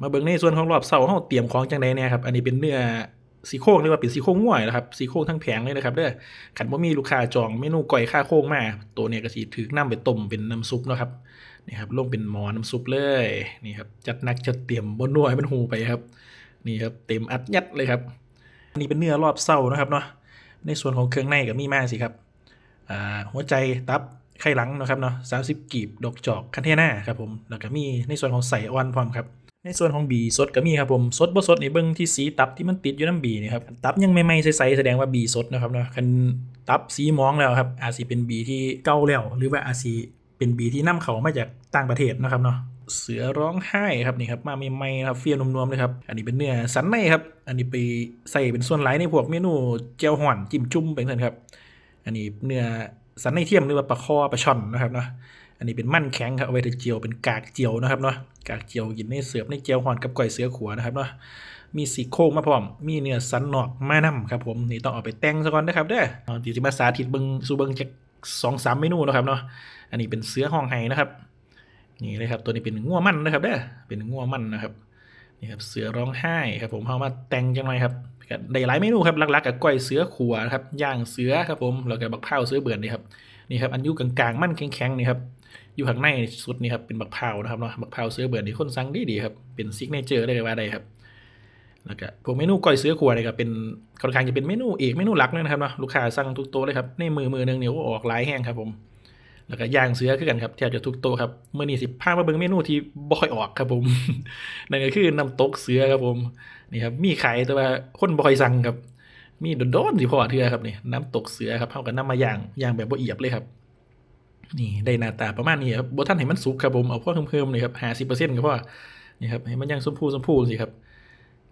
มาเบิ่งในส่วนของรอบเสาเฮาเตรียมของจังไดแน่ครับ อันนี้เป็นเนื้อซี่โครงเรียกว่าเป็นซี่โครงง่วยนะครับซี่โครงทั้งแผงเลยนะครับเด้อคันบ่มีลูกค้าจองเมนูก้อยข้าโครงมา ตัวเนี้ก็สิถูกนํไปต้มเป็นน้ำซุปเนาะครับนี่ครับลงเป็นหมอน้ำซุปเลยนี่ครับจัดนักจัดเตรียมบ่นัวให้มันหูไปครับ นี่ครับเต็มอัดยัดเลยครับอันนี้เป็นเนื้อรอบเสานะครับเนาะในส่วนของเครื่องในก็มีมาสิครับอ่าหัวใจตับไข่หลังนะครับเนาะ30กีบดอกจอกคันเทน่าครับผมแล้วก็มีในส่วนของใส่ออนพร้อมครับ ในส่วนของบีสดก็มีครับผมสดบ่สดนี่เบิ่งที่สีตับที่มันติดอยู่น้ำบีนี่ครับตับยังไม่ไหม้ใสๆแสดงว่าบีสดนะครับเนาะคันตับสีมองแล้วครับอาจสิเป็นบีที่เก่าแล้วหรือว่าอาจสิเป็นบีที่นำเข้ามาจากต่างประเทศนะครับเนาะเสือร้องไห้ครับนี่ครับมาใหม่ๆครับเฟี้ยวนวมๆเลยครับอันนี้เป็นเนื้อสันในครับ อันนี้ไปใส่เป็นส่วนหลในพวกเมนูเจียวห่อนจิ้มจุ่มเป็นต้นครับ อันนี้เนื้อสันในเทียมหรือว่าปลาคอปลาช่อนนะครับเนาะ อันนี้เป็นมั่นแข็งครับเอาไว้ทเจียวเป็นกากเจียวนะครับเนาะกากเจียวกินในเสือบในเจียวหอนกับก๋วยเสือขัวนะครับเนาะมีสีโครงมาพร้อม มีเนื้อสันนอกมานํครับผมนี่ต้องเอาไปแต่งซะก่อนนะครับเด้อเอาที่จะมาสาธิตเบิงสูเบิงจากสองสามเมนูนะครับเนาะอันนี้เป็นเสือห้องไห้นะครับนี่เลยครับตัวนี้เป็นงัวมันนะครับเด้อเป็นงัวมันนะครับนี่ครับเสือร้องไห้ครับผมเอามาแต่งจังหน่อยครับได้หลายเมนูครับหลักๆกับก้อยเสือขัวนะครับย่างเสือครับผมแล้วก็บักเผาเสือเบื่อนี่ครับนี่ครับอันยุกลางๆ มันแข็งๆนี่ครับ อยู่ข้างในสุดนี่ครับเป็นบักพร้าวนะครับเนาะบักพร้าวเสือเบื่อนี่คนสั่งดีดีครับเป็นซิกเนเจอร์ได้เลยว่าได้ครับแล้วก็พวกเมนูก้อยเสือขวดนี่ก็เป็นค่อนข้างจะเป็นเมนูเอกเมนูหลักเลยนะครับเนาะลูกค้าสั่งทุกโต๊ะเลยครับในมือมือหนึงเนี่ยอออกหลายแห้งครับผมแล้วก็ย่างเสือคือกันครับแทบจะทุกโต๊ะครับเมื่อนี้สิพามาเบิ่งเมนูที่บ่อยออกครับผมนั่นก็คือน้ำตกเสือครับผมนี่ครับมีขายแต่ว่าคนบ่อยสั่งครับมีโดนๆสิพอเทื่อครับนี่น้ำตกเสือครับเฮาก็นำมาย่างย่างแบบบ่เอียบเลยครับ นี่ได้หน้าตาประมาณนี้ครับบท่านให้มันสุกครับผมเอาพวกเพิ่มๆเลยครับห้าสิบเปอร์เซ็นต์ก็พอนี่ครับให้มันยังชมพูชมพูสิครับ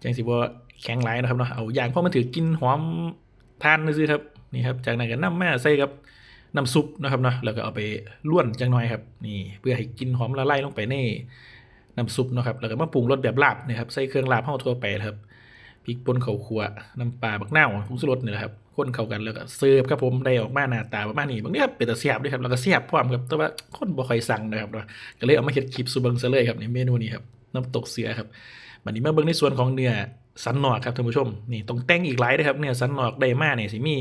จังสิบ่แข็งหลนะครับเนาะเอาอย่างพอมันถือกินหอมทานซื่อๆครับนี่ครับจากนั้นก็น้ำแม่ใส่กับน้ำซุปนะครับเนาะแล้วก็เอาไปล้วนจังหน่อยครับนี่เพื่อให้กินหอมละลายลงไปในน้ำซุปนะครับแล้วก็มาปรุงรสแบบลาบนะครับใส่เครื่องลาบเฮาทั่วไปครับพริกป่นข้าวคั่วน้ำปลาบักนาวผงชูรสนี่แหละครับ คนเข้ากันแล้วก็เสิร์ฟครับผมได้ออกมาหน้าตาประมาณนี้บางทีครับเป็นตาเสียบด้วยครับแล้วก็เสียบพร้อมครับแต่ว่าคนบ่ค่อยสั่งนะครับเนาก็เลยเอามาเฮ็ดคลิปสู่เบิงซะเลยครับในเมนูนี้ครับน้ำตกเสือครับบัดนี้มาเบิ่งในส่วนของเนื้อสันนอกครับท่านผู้ชมนี่ต้องแต่งอีกหลายเด้อครับเนื้อสันนอกได้มาเนี่ยสิมี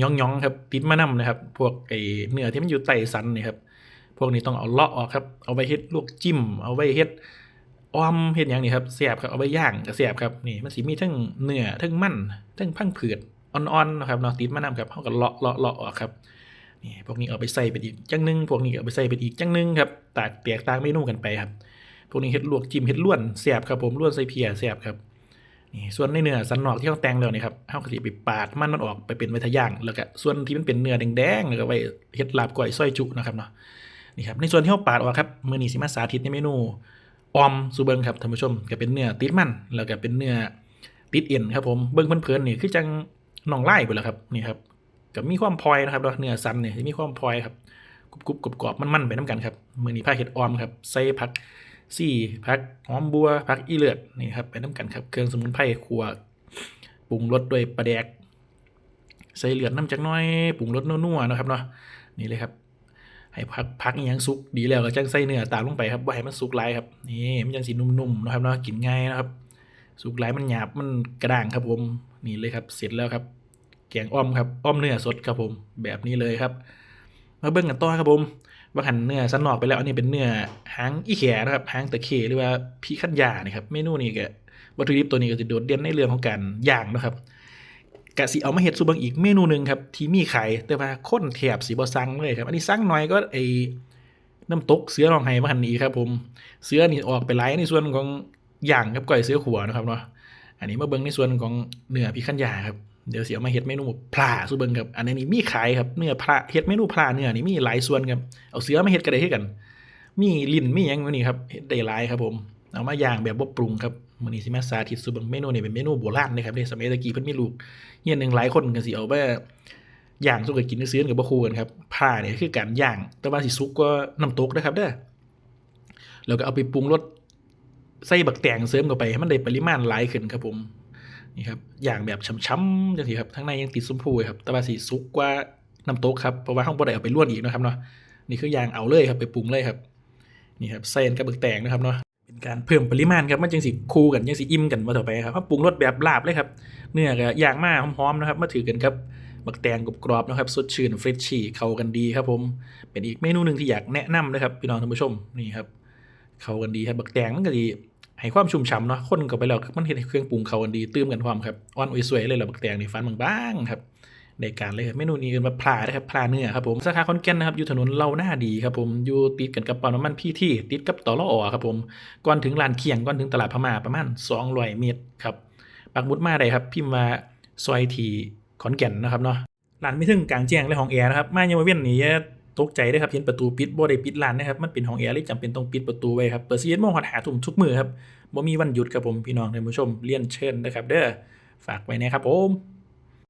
ย่องๆครับติดมานํนะครับ พวกไอ้เนื้อที่มันอยู่ใต้สันนี่ครับพวกนี้ต้องเอาเลาะออกครับเอาไปเฮ็ดลวกจิ้ม เอาไว้เฮ็ดอ้อมเฮ็ดหยังนี่ครับแซ่บครับเอาไปย่างก็แซ่บครับนี่มันสิมีทั้งเนื้อทั้งมันทั้งพังผืด อ่อนๆนะครับเนาะติดมานำครับเขาก็เลาะเลาะเลาะออกครับนี่พวกนี้เอาไปใส่เป็นอีกจังหนึงพวกนี้เอาไปใส่เป็นอีกจังหนึงครับแตกแตกตางเมนูกันไปครับพวกนี้เฮ็ดลวกจิ้มเฮ็ดล้วนแซ่บครับผมล้วนใส่เพียแซ่บครับนี่ส่วนในเนื้อสันนอกที่เขาแต่งแล้วนี่ครับเขาก็สิไปปาดมันมันออกไปเป็นไว้ทย่างแล้วก็ส่วนที่มันเป็นเนื้อแดงๆแล้วก็ไว้เฮ็ดลาบก้อยซอยจุนะครับเนาะนี่ครับในส่วนที่เขาปาดออกครับมือนีสิมาสาธิตในเมนูออมซูเบิงครับท่านผู้ชมก็เป็นเนื้อติดมันแล้วก็เป็นเนื้อติดเอ็นครับผมเบิ่งเพลินๆนี่คือจัง นองไล่ไปแล้วครับนี่ครับกับมีความพลอยนะครับเนื้อสันเนี่ยมีความพลอยครับกรุบกรุบกรอบกรอบมันมันๆไปน้ำกันครับมือนี้ผ้าเห็ดออมครับใส่ผักซี่ผักหอมบัวผักอีเลือดนี่ครับไปน้ำกันครับเครื่องสมุนไพรขัวปรุงรสด้วยปลาแดก ใส่เลือดน้ำจักน้อยปรุงรสนัวๆนะครับเนาะนี่เลยครับให้พักพักอหยังสุกดีแล้วก็จังใส่เนื้อตามลงไปครับว่าให้มันสุกหลายครับนี่มันจังสีนุ่มๆนะครับเนาะกินง่ายนะครับสุกหลายมันหยาบมันกระด้างครับผม นี่เลยครับ เสร็จแล้วครับ แกงอ้อมครับ อ้อมเนื้อสดครับผม แบบนี้เลยครับ มาเบิ่งกันต่อครับผมว่าหันเนื้อสันนอกไปแล้ว อันนี้เป็นเนื้อหางอีแขนะครับหางตะเคหรือว่าพีขั้นยานี่ครับ เมนูนี้ก็วัตถุดิบตัวนี้ก็จะโดดเด่นในเรื่องของการย่างนะครับกะสิเอามาเฮ็ดสูบิ่งอีกเมนูหนึ่งครับ ที่มีไขายแต่ว่าคนแถบสิบ่สั่งเลยครับ อันนี้สั่งน้อยก็ไอ้น้ำตกเสือรองไห้มาหันนี้ครับผม เสือนี่ออกไปหลายในส่วนของย่างกับก้อยเสือขัวนะครับเนาะ อันนี้มาเบิ่งในส่วนของเนื้อพิคันยาครับเดี๋ยวเสียมาเฮ็ดเมนูพลาสู้เบิ่งครับอันนี้มีขายครับเนื้อพลาเฮ็ดเมนูพลาเนื้อนี่มีหลายส่วนครับเอาเสือมาเฮ็ดก็ได้คือกัน มีลิ้นมีหยังอยู่นี่ครับเฮ็ดได้หลายครับผมเอามาย่างแบบบ่ปรุงครับมื้อนี้สิมาสาธิตสู้เบิ่งเมนูนี่เป็นเมนูโบราณเลยครับในสมัยตะกี้เพิ่นมีลูกเฮียนหนึงหลายคนก็สิเอาไปย่างสู้กับกินซื้อกับบ่คู่กันครับพลาเนี่ยคือการย่างแต่ว่าสิสุกกว่าน้ำตกนะครับเด้อแล้วก็เอาไปปรุงรส ใส่บักแตงเสริมเข้าไปให้มันได้ปริมาณหลายขึ้นครับผมนี่ครับอย่างแบบช้ำๆจังซี่ครับทั้งในยังติดชมพูครับแต่ว่าสีสุกกว่าน้ำตกครับเพราะว่าห้องบ่ได้เอาไปล้วนอีกนะครับเนาะนี่คืออย่างเอาเลยครับไปปรุงเลยครับนี่ครับใส่กับบักแตงนะครับเนาะเป็นการเพิ่มปริมาณครับมันจังสิคู่กันจังสิอิ่มกันมาต่อไปครับเขาปรุงรสแบบลาบเลยครับเนื้อก็ย่างมาหอมๆนะครับมาถือกันครับบักแตงกรอบๆนะครับสดชื่นเฟรชชี่เข้ากันดีครับผมเป็นอีกเมนูหนึ่งที่อยากแนะนำนะครับพี่น้องท่านผู้ชมนี่ครับเข้ากันดีครับบักแตงมันก็ดี ให้ความชุ่มฉ่ำเนาะคนเข้าไปแล้วมันเห็นเครื่องปรุงเขากันดีตื้มกันความครับอ่อนอุ้ยสวยเลยหละบักแตงในฟันบางๆครับในการเลยครับเมนูนี้กันมาพลานะครับพลาเนื้อครับผมสาขาคอนแก่นนะครับอยู่ถนนเล่าหน้าดีครับผมอยู่ติดกันกับปั๊มน้ำมันพี่ที่ติดกับต่อละอครับผมก่อนถึงลานเคียงก่อนถึงตลาดพม่าประมาณ200เมตรครับปักมุดมาได้ครับพิมพ์ว่าซอยทีขอนแก่นนะครับเนาะร้านไม่ถึงกลางแจ้งและห้องแอร์นะครับมายังมาเวียนนี่อย่า ตกใจได้ครับเห็นประตูปิดบ่ได้ปิดร้านนะครับมันเป็นห้องแอร์เลยจำเป็นต้องปิดประตูไว้ครับเปิดเสียงโมงหอดหาทุ่มทุกมือครับบ่มีวันหยุดครับผมพี่น้องท่านผู้ชมเรียนเชิญนะครับ เด้อฝากไว้นะครับผม